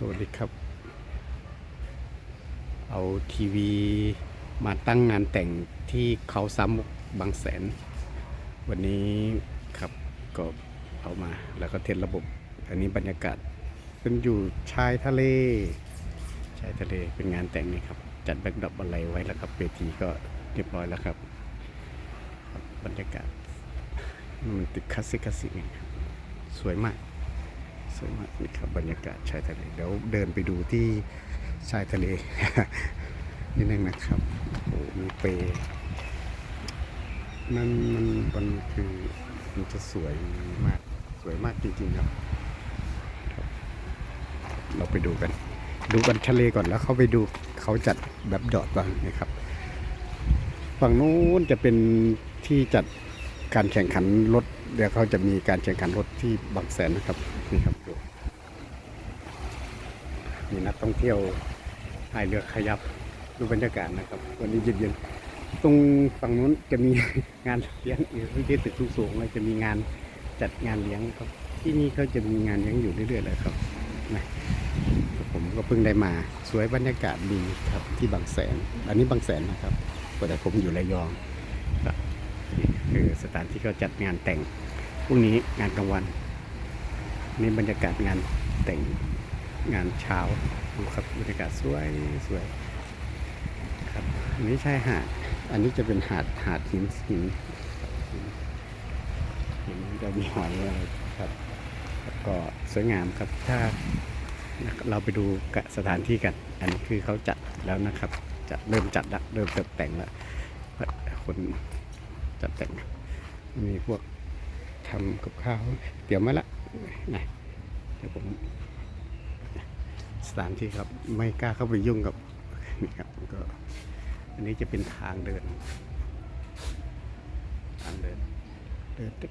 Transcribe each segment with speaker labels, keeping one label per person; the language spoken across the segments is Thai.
Speaker 1: สวัสดีครับ เอาทีวีมาตั้งงานแต่งที่เขาซ้ำมุกบางแสน วันนี้ครับก็เอามาแล้วก็เทสระบบ อันนี้บรรยากาศเป็นอยู่ชายทะเล ชายทะเลเป็นงานแต่งนี่ครับ จัดแบ็กดรอปอะไรไว้แล้วครับเวทีก็เรียบร้อยแล้วครับ บรรยากาศมันติดคลาสสิกคลาสสิกสวยมาก สวยมากนี่ครับบรรยากาศชายทะเลเดี๋ยวเดินไปดูที่ชายทะเลนิดนึงนะครับโอ้โหมีเปนั่นมันมันคือมันจะสวยมากสวยมากจริงๆครับครับ เราไปดูกัน ดูกันทะเลก่อนแล้วเขาไปดูเขาจัดแบบดอดบ้างนะครับ ฝั่งนู้นจะเป็นที่จัดการแข่งขันรถเดี๋ยวเขาจะมีการแข่งขันรถที่บางแสนนะครับนี่ครับ มีนักท่องเที่ยวพายเรือขยับดูบรรยากาศนะครับ วันนี้เย็นๆตรงฝั่งนู้นจะมีงานเลี้ยงอยู่ที่ตึกสูงๆเลยจะมีงานจัดงานเลี้ยงครับ ที่นี่เขาจะมีงานเลี้ยงอยู่เรื่อยๆเลยครับนะผมก็เพิ่งได้มาสวยบรรยากาศดีครับที่บางแสน อันนี้บางแสนนะครับแต่ผมอยู่ระยองครับนี่คือสถานที่เขาจัดงานแต่งพรุ่งนี้งานกลางวันนี่บรรยากาศงานแต่ง งานเช้าดูครับบรรยากาศสวยสวยครับอันนี้ใช่หาด อันนี้จะเป็นหาดหาดหินหินหินจะมีหอยอะไรครับแล้วก็สวยงามครับถ้าเราไปดูสถานที่กัน อันนี้คือเขาจัดแล้วนะครับ จะเริ่มจัดละเริ่มตกแต่งแล้วคนจัดแต่งมีพวกทำกับข้าวเตรียมไว้ละนะเดี๋ยวผม ถานที่ครับ ไม่กล้าเข้าไปยุ่งกับนี่ครับก็อันนี้จะเป็นทางเดิน ทางเดิน เดินเก๊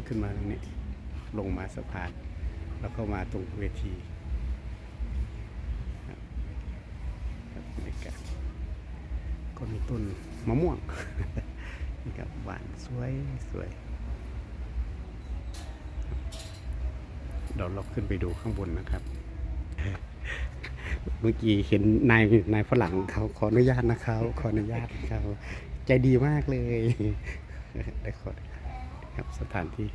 Speaker 1: กๆๆๆขึ้นมาตรงนี้ลงมาสะพาน แล้วก็มาตรงเวทีครับครับบรรยาก็มีต้นมะม่วงนี่ครับหวานสวยสวยเดี๋ยวเราขึ้นไปดูข้างบนนะครับ เมื่อกี้เห็นนายนายฝรั่งเขาขออนุญาตนะครับขออนุญาตเขาใจดีมากเลยได้ขอครับสถานที่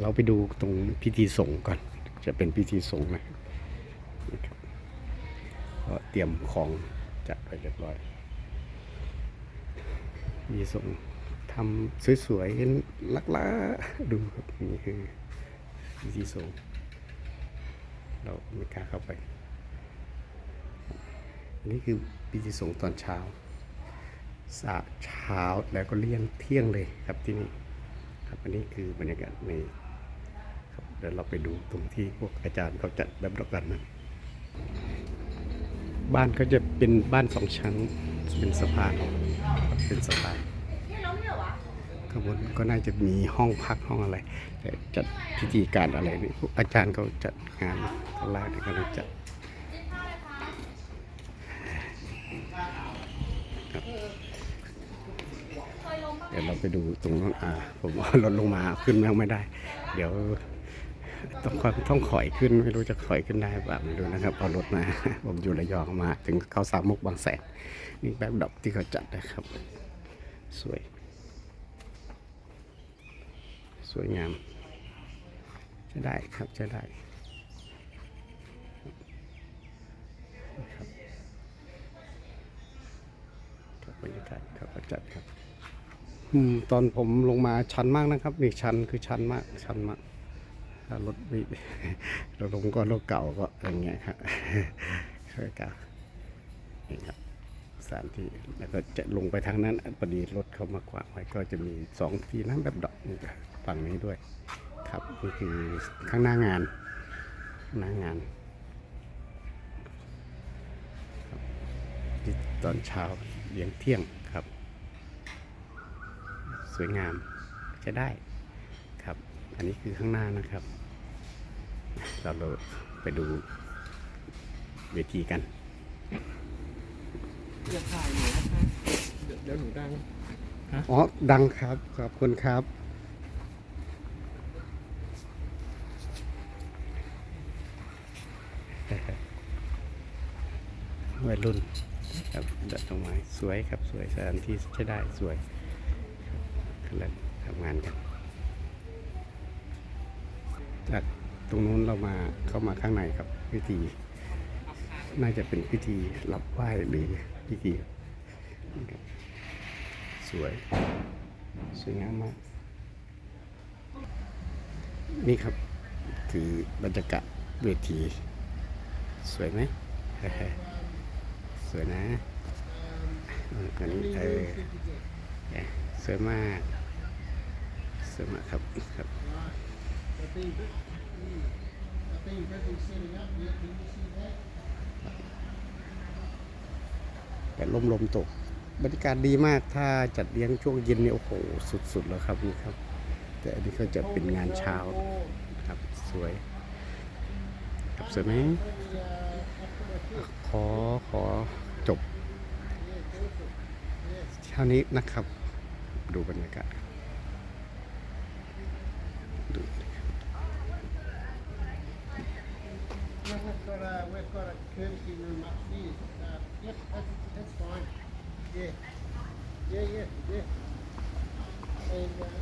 Speaker 1: เราไปดูตรงพิธีสงฆ์ก่อน จะเป็นพิธีสงฆ์นะก็เตรียมของจัดไว้เรียบร้อยมีส่งทำสวยๆลักล้าดูครับนี่คือพิธีสงฆ์ เราไม่กล้าเข้าไปอันนี้คือพิธีสงฆ์ตอนเช้าสะเช้าแล้วก็เลี่ยงเที่ยงเลยครับที่นี่ครับอันนี้คือบรรยากาศในครับเดี๋ยวเราไปดูตรงที่พวกอาจารย์เขาจัดแบบดอกกันนะบ้านก็จะเป็นบ้านสองชั้นเป็นสะพานเป็นสะพาน ข้างบนก็น่าจะมีห้องพักห้องอะไร แต่จัดพิธีการอะไรนี่อาจารย์เขาจัดงานข้างล่างนี่ก็เลยจัดเดี๋ยวเราไปดูตรงนั้นอ่าผมเอารถลงมาขึ้นไม่ได้ เดี๋ยวต้องค่อยต้องถอยขึ้นไม่รู้จะถอยขึ้นได้แบบไม่รู้นะครับเอารถมาผมอยู่ระยองมา ถึงเขาสามมุกบางแสนนี่แบบดอกที่เขาจัดนะครับ สวย สวยงามใช้ได้ครับใช้ได้ครับครับบรรยากาศครับจัดครับตอนผมลงมาชันมากนะครับนี่ชันคือชันมากชันมากรถไม่เราลงก็รถเก่าก็อย่างเงี้ยครับรถเก่านี่ครับ สถานที่ แล้วก็จะลงไปทางนั้นพอดีรถเขามากวางไว้ก็จะมีสองที่น้ำแบบดอกฝั่งนี้ด้วย ครับนี่คือข้างหน้างานหน้างานที่ตอนเช้าเลี้ยงเที่ยงครับ สวยงามใช้ได้ครับ อันนี้คือข้างหน้านะครับ เราไปดูเวทีกัน
Speaker 2: เดี๋ยวหนูดัง
Speaker 1: อ๋อ ดังครับ ขอบคุณครับ วัยรุ่นครับดอกไม้สวยครับ สวยสถานที่ใช้ได้สวยกำลังทำงานกัน จากตรงนู้นเรามาเข้ามาข้างในครับวิธี น่าจะเป็นพิธีรับไหว้หรือพิธีสวย สวยงามมาก นี่ครับคือบรรยากาศเวที สวยไหมสวยนะเอออันนี้เออสวยมากสวยมากครับครับ แต่ลมลมตก บรรยากาศดีมากถ้าจัดเลี้ยงช่วงเย็นนี่โอ้โหสุดๆแล้วครับนี่ครับ แต่อันนี้ก็จะเป็นงานเช้าครับสวยครับสวยไหมขอขอจบเท่านี้นะครับ ดูบรรยากาศดู
Speaker 3: Yeah, we've got a we've Gel. Gel gel gel. Eyvallah.